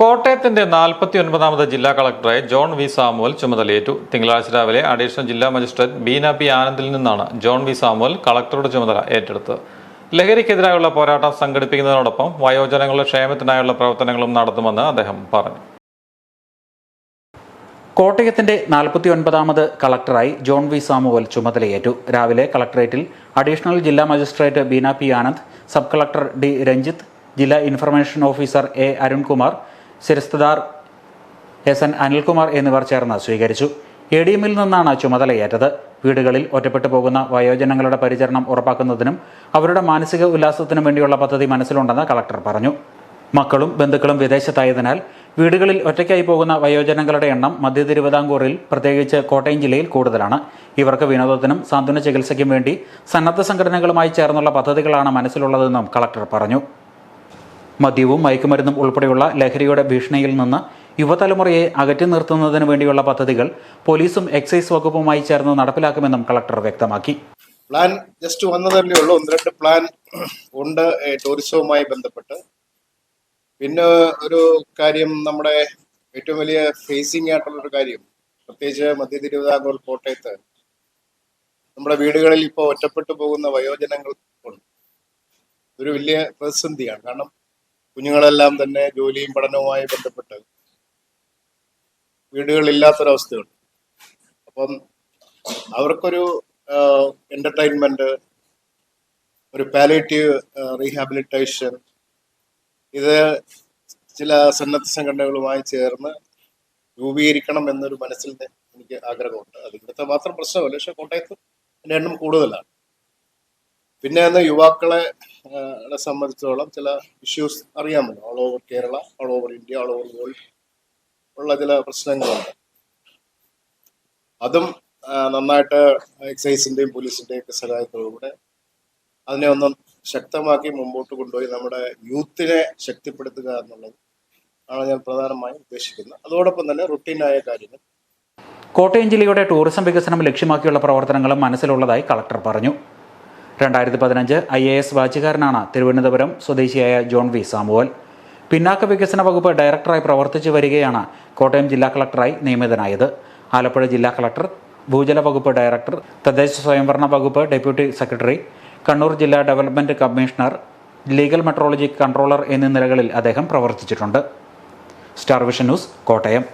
കോട്ടയത്തിന്റെ നാൽപ്പത്തി ഒൻപതാമത് ജില്ലാ കളക്ടറായി John V Samuel ചുമതലയേറ്റു. തിങ്കളാഴ്ച രാവിലെ അഡീഷണൽ ജില്ലാ മജിസ്ട്രേറ്റ് ബീന പി ആനന്ദിൽ നിന്നാണ് ജോൺ വി സാമുവൽ കളക്ടറുടെ ചുമതല ഏറ്റെടുത്തത്. ലഹരിക്കെതിരായുള്ള പോരാട്ടം സംഘടിപ്പിക്കുന്നതിനോടൊപ്പം വയോജനങ്ങളുടെ ക്ഷേമത്തിനായുള്ള പ്രവർത്തനങ്ങളും നടത്തുമെന്ന് അദ്ദേഹം പറഞ്ഞു. കോട്ടയത്തിന്റെ നാൽപ്പത്തി ഒൻപതാമത് കളക്ടറായി ജോൺ വി സാമുവൽ ചുമതലയേറ്റു. രാവിലെ കളക്ടറേറ്റിൽ അഡീഷണൽ ജില്ലാ magistrate Beena P Anand sub collector D Ranjith ജില്ലാ ഇൻഫർമേഷൻ ഓഫീസർ എ അരുൺകുമാർ ശിരസ്തദാർ എസ് എൻ അനിൽകുമാർ എന്നിവർ ചേർന്ന് സ്വീകരിച്ചു. എ ഡി എമ്മിൽ നിന്നാണ് ചുമതലയേറ്റത്. വീടുകളിൽ ഒറ്റപ്പെട്ടു പോകുന്ന വയോജനങ്ങളുടെ പരിചരണം ഉറപ്പാക്കുന്നതിനും അവരുടെ മാനസിക ഉല്ലാസത്തിനും വേണ്ടിയുള്ള പദ്ധതി മനസ്സിലുണ്ടെന്ന് കളക്ടർ പറഞ്ഞു. മക്കളും ബന്ധുക്കളും വിദേശത്തായതിനാൽ വീടുകളിൽ ഒറ്റയ്ക്കായി പോകുന്ന വയോജനങ്ങളുടെ എണ്ണം മധ്യ തിരുവിതാംകൂറിൽ പ്രത്യേകിച്ച് കോട്ടയം ജില്ലയിൽ കൂടുതലാണ്. ഇവർക്ക് വിനോദത്തിനും സാന്ത്വന ചികിത്സയ്ക്കും വേണ്ടി സന്നദ്ധ സംഘടനകളുമായി ചേർന്നുള്ള പദ്ധതികളാണ് മനസ്സിലുള്ളതെന്നും കളക്ടർ പറഞ്ഞു. മദ്യവും മയക്കുമരുന്നും ഉൾപ്പെടെയുള്ള ലഹരിയുടെ ഭീഷണിയിൽ നിന്ന് യുവതലമുറയെ അകറ്റി നിർത്തുന്നതിന് വേണ്ടിയുള്ള പദ്ധതികൾ പോലീസും എക്സൈസ് വകുപ്പുമായി ചേർന്ന് നടപ്പിലാക്കുമെന്നും കളക്ടർ വ്യക്തമാക്കി. പ്ലാൻ ജസ്റ്റ് വന്നതല്ലേ ഉള്ളൂ. ഒന്ന് രണ്ട് പ്ലാൻ ഉണ്ട് ടൂറിസവുമായി ബന്ധപ്പെട്ട്. പിന്നെ ഒരു കാര്യം നമ്മുടെ ഏറ്റവും വലിയ ഫേസിംഗ് ആയിട്ടുള്ള ഒരു കാര്യം പ്രത്യേകിച്ച് മധ്യ തിരുവിതാംകൂർ കോട്ടയത്ത് നമ്മുടെ വീടുകളിൽ ഇപ്പോൾ ഒറ്റപ്പെട്ടു പോകുന്ന വയോജനങ്ങൾ ഉണ്ട്. ഒരു വലിയ പ്രതിസന്ധിയാണ്. കാരണം കുഞ്ഞുങ്ങളെല്ലാം തന്നെ ജോലിയും പഠനവുമായി ബന്ധപ്പെട്ട് വീടുകളില്ലാത്തൊരവസ്ഥയുണ്ട്. അപ്പം അവർക്കൊരു എന്റർടൈൻമെന്റ് ഒരു പാലേറ്റീവ് റീഹാബിലിറ്റേഷൻ ഇത് ചില സന്നദ്ധ സംഘടനകളുമായി ചേർന്ന് രൂപീകരിക്കണം എന്നൊരു മനസ്സിൽ എനിക്ക് ആഗ്രഹമുണ്ട്. അത് ഇവിടുത്തെ മാത്രം പ്രശ്നമല്ല പക്ഷെ കോട്ടയത്ത് എന്റെ എണ്ണം കൂടുതലാണ്. പിന്നെ അന്ന് യുവാക്കളെ സംബന്ധിച്ചോളം ചില ഇഷ്യൂസ് അറിയാമല്ലോ. All over Kerala all over India all over world ഉള്ള ചില പ്രശ്നങ്ങളുണ്ട്. അതും നന്നായിട്ട് എക്സൈസിന്റെയും പോലീസിന്റെയും ഒക്കെ സഹായത്തോടുകൂടെ അതിനെ ഒന്നും ശക്തമാക്കി മുമ്പോട്ട് കൊണ്ടുപോയി നമ്മുടെ യൂത്തിനെ ശക്തിപ്പെടുത്തുക എന്നുള്ളത് ആണ് ഞാൻ പ്രധാനമായും ഉദ്ദേശിക്കുന്നത്. അതോടൊപ്പം തന്നെ റുട്ടീനായ കാര്യങ്ങൾ. കോട്ടയം ജില്ലയുടെ ടൂറിസം വികസനം ലക്ഷ്യമാക്കിയുള്ള പ്രവർത്തനങ്ങളും മനസ്സിലുള്ളതായി കളക്ടർ പറഞ്ഞു. രണ്ടായിരത്തി പതിനഞ്ച് ഐ എ എസ് വാച്ചുകാരനാണ് തിരുവനന്തപുരം സ്വദേശിയായ ജോൺ വി. സാമുവൽ. പിന്നാക്ക വികസന വകുപ്പ് ഡയറക്ടറായി പ്രവർത്തിച്ചു വരികയാണ് കോട്ടയം ജില്ലാ കളക്ടറായി നിയമിതനായത്. ആലപ്പുഴ ജില്ലാ കളക്ടർ ഭൂജല വകുപ്പ് ഡയറക്ടർ തദ്ദേശ സ്വയംഭരണ വകുപ്പ് ഡെപ്യൂട്ടി സെക്രട്ടറി കണ്ണൂർ ജില്ലാ development commissioner legal metrology controller എന്നീ നിലകളിൽ അദ്ദേഹം പ്രവർത്തിച്ചിട്ടുണ്ട്. Star vision news Kottayam.